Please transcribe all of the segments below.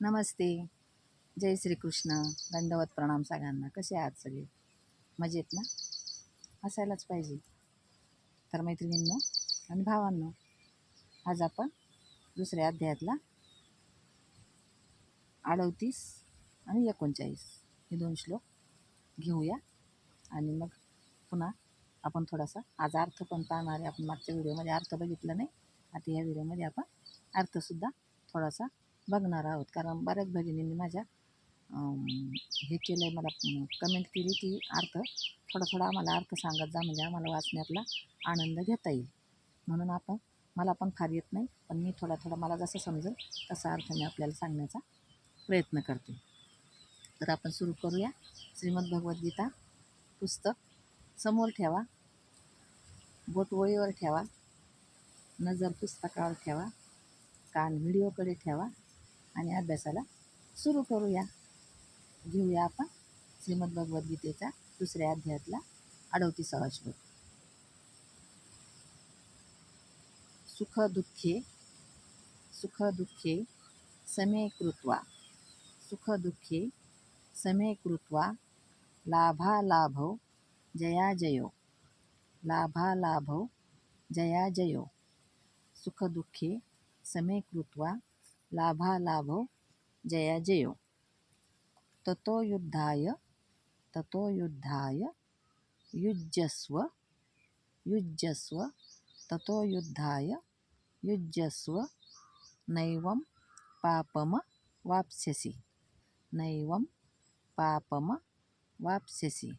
नमस्ते. जय श्रीकृष्ण. दंडवत प्रणाम सगळ्यांना. कसे आहात सगळे? मजेत ना? असायलाच पाहिजे. तर मैत्रिणींनो आणि भावांनो आज आपण दुसऱ्या अध्यायातला अडतीस आणि एकोणचाळीस हे दोन श्लोक घेऊया. आणि मग पुन्हा आपण थोडासा आज अर्थ पण पाहणार आहे. आपण मागच्या व्हिडिओमध्ये अर्थ बघितला नाही. आता या व्हिडिओमध्ये आपण अर्थसुद्धा थोडासा बघणार आहोत. कारण बऱ्याच भगिनींनी माझ्या हे केलं आहे मला कमेंट केली की अर्थ. थोडा थोडा आम्हाला अर्थ सांगत जा म्हणजे आम्हाला वाचण्यातला आनंद घेता येईल. म्हणून आपण मला पण फार येत नाही पण मी थोडा थोडा मला जसं समजेल तसा अर्थ मी आपल्याला सांगण्याचा प्रयत्न करते. तर आपण सुरू करूया. श्रीमद भगवद्गीता पुस्तक समोर ठेवा. बोटवळीवर ठेवा. नजर पुस्तकावर ठेवा. कान व्हिडिओकडे ठेवा. आणि अभ्यासाला सुरू करूया. घेऊया आपण श्रीमद भगवद्गीतेचा दुसऱ्या अध्यायातला अडवतीसावा श्लोक. सुखदुःखे सुखदुःखे समे कृत्वा सुखदुःखे समे कृत्वा लाभालाभौ जयाजयो लाभालाभौ जयाजयो सुखदुःखे समे कृत्वा लाभालाभौ जयाजयो ततो युद्धाय ततो युद्धाय, युज्यस्व युज्यस्व, ततो युद्धाय, युज्यस्व, नैवं पापम वाप्स्यसि। नैवं पापम वाप्स्यसि।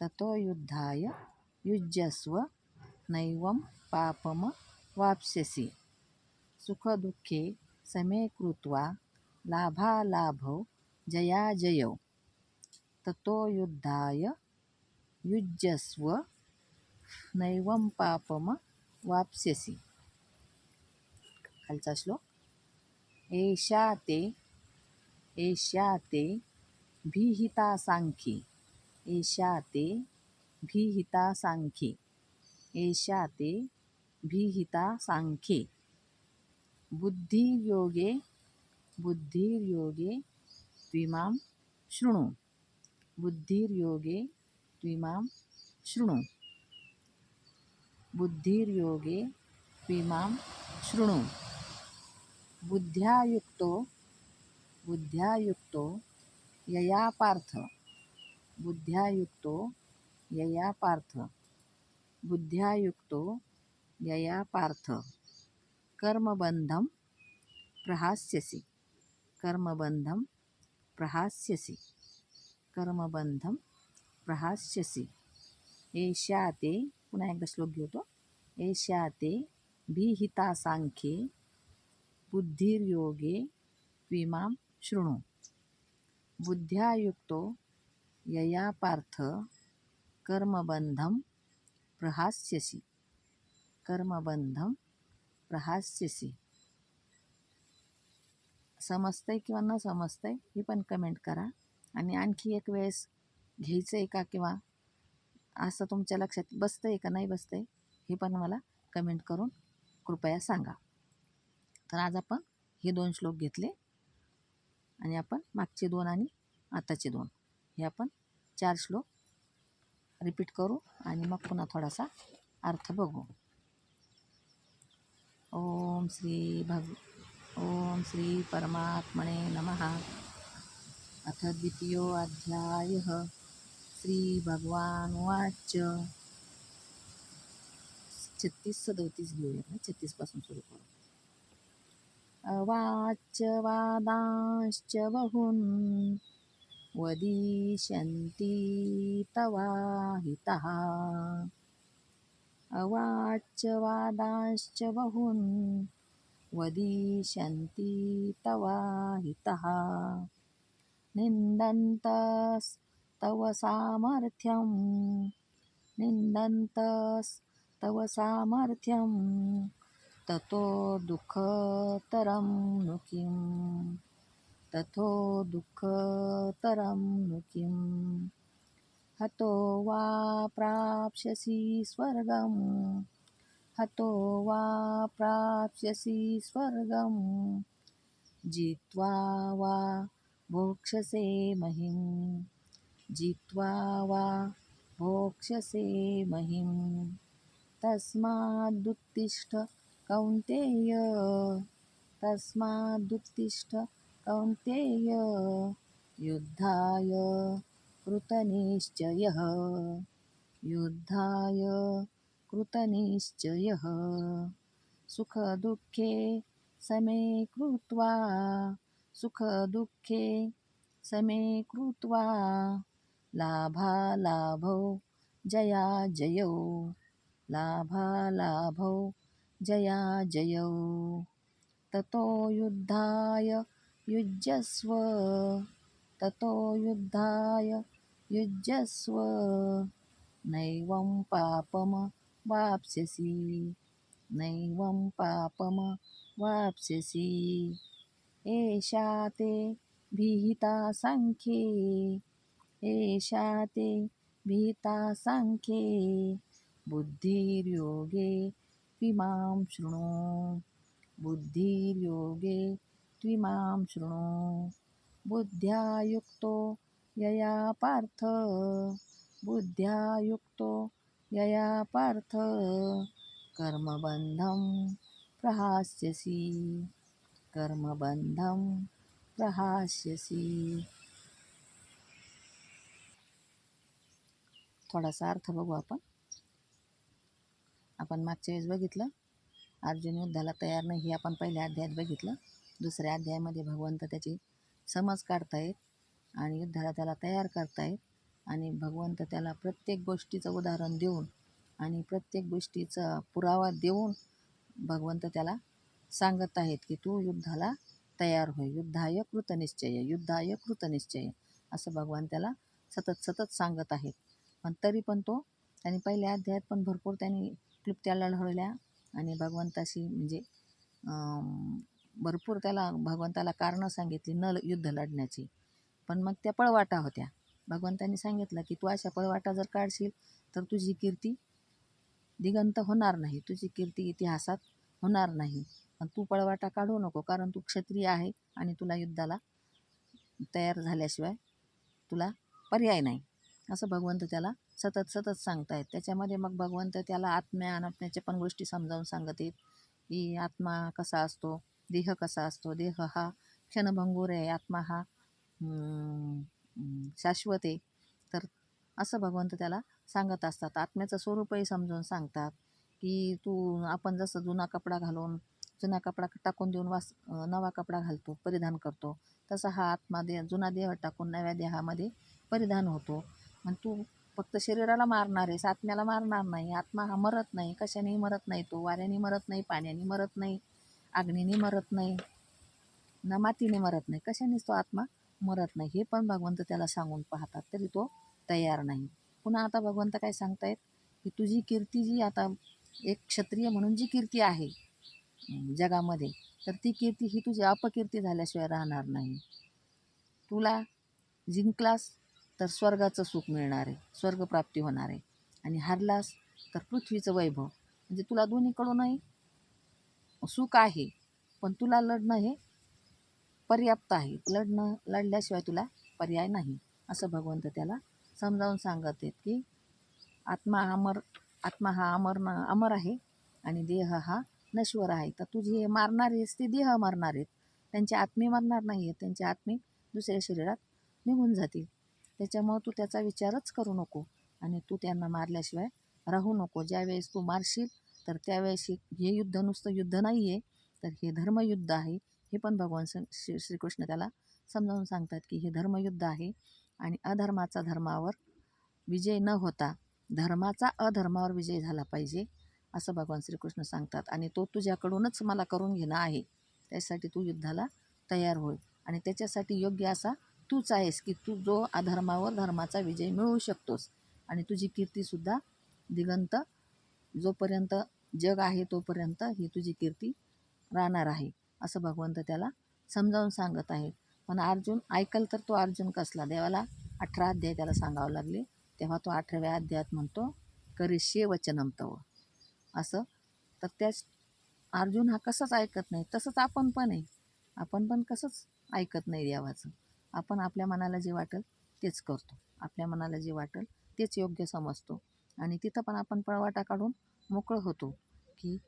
ततो युद्धाय, युज्यस्व, नैवं पापम वाप्स्यसि। सुखदुःखे समे कृत्वा लाभालाभौ जयाजयौ ततो युद्धाय युज्यस्व नैवं पापम वाप्स्यसि। खालचा श्लोक। एषा ते एषा ते भीहिता सांख्ये एषा ते भीहिता सांख्ये एषा ते भीहिता सांख्ये बुद्धियोगे बुद्धिर्योगे त्विमां शृणु। बुद्धिर्योगे त्विमां शृणु। बुद्धिर्योगे त्विमां शृणु। बुद्ध्यायुक्तो बुद्ध्यायुक्तो यया पार्थ बुद्ध्यायुक्तो यया पार्थ बुद्ध्यायुक्तो यया पार्थ कर्मबन्धं प्रहास्यसि। कर्मबन्धं प्रहास्यसि। कर्मबन्धं प्रहास्यसि। एषा ते पुन्हा एकदा श्लोक घेतो। एषा ते भीहितासांख्ये बुद्धिर्योगे त्विमां शृणु। बुद्ध्यायुक्तो यया पार्थ कर्मबन्धं प्रहास्यसि। कर्मबन्धं प्रहास्यसि समजतंय किंवा न समजतंय ही पण कमेंट करा. आणि आणखी एक वेळेस घ्यायचं आहे का किंवा असं तुमच्या लक्षात बसतं आहे का नाही बसतंय हे पण मला कमेंट करून कृपया सांगा. तर आज आपण हे दोन श्लोक घेतले. आणि आपण मागचे दोन आणि आताचे दोन. हे आपण चार श्लोक रिपीट करू आणि मग पुन्हा थोडासा अर्थ बघू. ओम श्री भग ओम श्री परमात्मने नमः। अथ द्वितीयोऽध्यायः। श्रीभगवानुवाच छत्तीस सदोतीस घेऊया ना? छत्तीसपासून सुरू करू. वाच वादांश्च बहून् वदिष्यन्ति तवाहितः। अवाच्य वादांश्च बहून् वदिष्यन्ति तवाहितः निन्दन्तस्तव सामर्थ्यं निन्दन्तस्तव सामर्थ्यं ततो दुःखतरं नु किं ततो दुःखतरं नु किम्? हतो वा प्राप्स्यसि स्वर्गं हतो वा प्राप्स्यसि स्वर्गं जित्वा वा भोक्ष्यसे महिं। जित्वा वा भोक्ष्यसे महिं। तस्मादुत्तिष्ठ कौन्तेय। तस्मादुत्तिष्ठ कौन्तेय। युद्धाय कृतनिश्चयः। युद्धाय कृतनिश्चयः। सुखदुःखे समे कृत्वा सुखदुःखे समे कृत्वा लाभालाभौ जयाजयौ लाभालाभौ जयाजयौ ततो युद्धाय युज्यस्व ततो युद्धाय युज्यस्व नैवं पापम वाप्स्यसि नैवं पापम वाप्स्यसि एषा ते भीता साङ्ख्ये एषा ते भीता साङ्ख्ये बुद्धिर्योगे त्विमां शृणु बुद्धिर्योगे त्विमां शृणु बुद्ध्या युक्तो यया पार्थ बुद्ध्या युक्तो यया पार्थ कर्मबन्धं प्रहास्यसि। कर्मबन्धं प्रहास्यसि। थोडासा अर्थ बघू आपण। आपण मागच्या वेळेस बघितलं अर्जुन युद्धाला तयार नाही हे आपण पहिल्या अध्यायात बघितलं. दुसऱ्या अध्यायामध्ये भगवंत त्याची समज काढतायत. आणि युद्धाला त्याला तयार करतायत आणि भगवंत त्याला प्रत्येक गोष्टीचं उदाहरण देऊन आणि प्रत्येक गोष्टीचा पुरावा देऊन भगवंत त्याला सांगत आहेत की तू युद्धाला तयार होय. युद्धाय कृतनिश्चय युद्धाय कृतनिश्चय असं भगवान त्याला सतत सतत सांगत आहेत. पण तरी पण तो त्यांनी पहिल्या अध्यायात पण भरपूर त्यांनी क्लुप्त्या लढवल्या आणि भगवंताशी म्हणजे भरपूर त्याला भगवंताला कारणं सांगितली न युद्ध लढण्याची. पण मग त्या पळवाटा होत्या. भगवंतांनी सांगितलं की तू अशा पळवाटा जर काढशील तर तुझी कीर्ती दिगंत होणार नाही. तुझी कीर्ती इतिहासात होणार नाही. पण तू पळवाटा काढू नको कारण तू क्षत्रिय आहे आणि तुला युद्धाला तयार झाल्याशिवाय तुला पर्याय नाही. असं भगवंत त्याला सतत सतत सांगतायत त्याच्यामध्ये मग भगवंत त्याला आत्म्या अनात्म्याच्या पण गोष्टी समजावून सांगत आहेत. की आत्मा कसा असतो? देह कसा असतो? देह हा क्षणभंगूर आहे. आत्मा हा शाश्वत आहे. तर असं भगवंत त्याला सांगत असतात. आत्म्याचं स्वरूपही समजावून सांगतात की तू आपण जसं जुना कपडा घालून जुना कपडा टाकून देऊन वास नवा कपडा घालतो परिधान करतो तसा हा आत्मा दे जुना देह टाकून नव्या देहामध्ये परिधान होतो. आणि तू फक्त शरीराला मारणार आहेस आत्म्याला मारणार नाही. आत्मा हा मरत नाही कशानेही मरत नाही तो. वाऱ्याने मरत नाही पाण्याने मरत नाही अग्नीने मरत नाही ना मातीने मरत नाही. कशानेच तो आत्मा मरत नाही. हे पण भगवंत त्याला सांगून पाहतात तरी तो तयार नाही. पुन्हा आता भगवंत काय सांगतायत? की तुझी कीर्ती जी आता एक क्षत्रिय म्हणून जी कीर्ती आहे जगामध्ये तर ती कीर्ती ही तुझी अपकीर्ती झाल्याशिवाय राहणार नाही. तुला जिंकलास तर स्वर्गाचं सुख मिळणार आहे. स्वर्गप्राप्ती होणार आहे. आणि हारलास तर पृथ्वीचं वैभव. म्हणजे तुला दोन्हीकडूनही सुख आहे पण तुला लढणं हे पर्याप्त आहे. लढणं लढल्याशिवाय तुला पर्याय नाही असं भगवंत त्याला समजावून सांगत आहेत की आत्मा अमर आत्मा हा अमर न अमर आहे आणि देह हा नश्वर आहे. तर तुझे मारणार आहेस ते देह मारणार आहेत. त्यांचे आत्मे मरणार नाही आहेत त्यांचे आत्मे दुसऱ्या शरीरात निघून जातील. त्याच्यामुळं तू त्याचा विचारच करू नको आणि तू त्यांना मारल्याशिवाय राहू नको. ज्यावेळेस तू मारशील तर त्यावेळेस हे हे युद्ध नुसतं युद्ध नाही आहे तर हे धर्मयुद्ध आहे. हे पण भगवान श्री श्री- श्रीकृष्ण त्याला समजावून सांगतात की हे धर्मयुद्ध आहे आणि अधर्माचा धर्मावर विजय न होता धर्माचा अधर्मावर विजय झाला पाहिजे असं भगवान श्रीकृष्ण सांगतात. आणि तो तुझ्याकडूनच मला करून घेणं आहे. त्यासाठी तू युद्धाला तयार होय आणि त्याच्यासाठी योग्य असा तूच आहेस की तू जो अधर्मावर धर्माचा विजय मिळवू शकतोस. आणि तुझी कीर्तीसुद्धा दिगंत जोपर्यंत जग आहे तोपर्यंत ही तुझी कीर्ती राहणार आहे. असं भगवंत त्याला समजावून सांगत आहेत. पण अर्जुन ऐकल तर तो अर्जुन कसला? देवाला अठरा अध्याय त्याला सांगावं लागले. तेव्हा तो अठराव्या अध्यायात म्हणतो करिष्ये वचनम तव. असं. तर त्याच अर्जुन हा कसंच ऐकत नाही. तसंच आपण पण आहे. आपण पण कसंच ऐकत नाही देवाचं. आपण आपल्या मनाला जे वाटेल तेच करतो. आपल्या मनाला जे वाटेल तेच योग्य समजतो. आणि तिथं पण आपण पळवाटा काढून मोकळं होतो की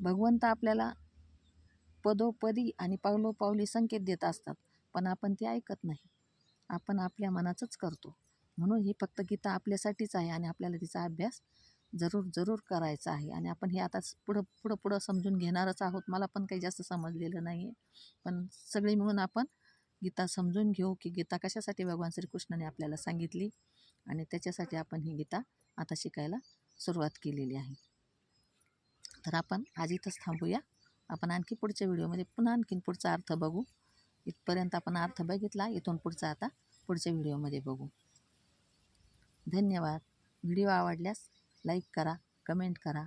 भगवंत आपल्याला पदोपदी आणि पावलोपावली संकेत देत असतात पण आपण ते ऐकत नाही. आपण आपल्या मनाचंच करतो. म्हणून ही फक्त गीता आपल्यासाठीच आहे आणि आपल्याला तिचा अभ्यास जरूर जरूर करायचा आहे. आणि आपण हे आता पुढं पुढं पुढं समजून घेणारच आहोत. मला पण काही जास्त समजलेलं नाही आहे पण सगळे मिळून आपण गीता समजून घेऊ की गीता कशासाठी भगवान श्रीकृष्णाने आपल्याला सांगितली आणि त्याच्यासाठी आपण ही गीता आता शिकायला सुरुवात केलेली आहे. तर आपण आज इथंच थांबूया. आपण आणखी पुढच्या व्हिडिओमध्ये पुन्हा आणखीन पुढचा अर्थ बघू. इथपर्यंत आपण अर्थ बघितला इथून पुढचा आता पुढच्या व्हिडिओमध्ये बघू. धन्यवाद. व्हिडिओ आवडल्यास लाईक करा कमेंट करा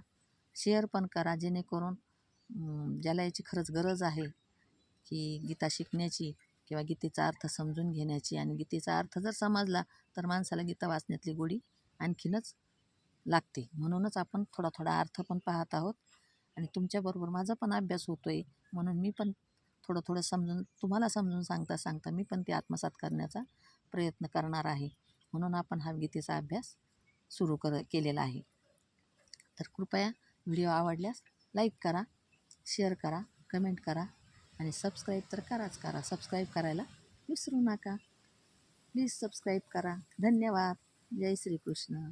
शेअर पण करा जेणेकरून ज्याला याची खरंच गरज आहे की गीता शिकण्याची किंवा गीतेचा अर्थ समजून घेण्याची आणि गीतेचा अर्थ जर समजला तर माणसाला गीता वाचण्यातली गोडी आणखीनच लागते. म्हणूनच आपण थोडा थोडा अर्थ पण पाहत आहोत. आणि तुमच्याबरोबर माझा पण अभ्यास होतो आहे म्हणून मी पण थोडं थोडं समजून तुम्हाला समजून सांगता सांगता मी पण ते आत्मसात करण्याचा प्रयत्न करणार आहे. म्हणून आपण हा गीतेचा अभ्यास सुरू कर केलेला आहे. तर कृपया व्हिडिओ आवडल्यास लाईक करा शेअर करा कमेंट करा आणि सबस्क्राईब तर कराच करा. सबस्क्राईब करायला विसरू नका. प्लीज सबस्क्राईब करा. धन्यवाद. जय श्रीकृष्ण.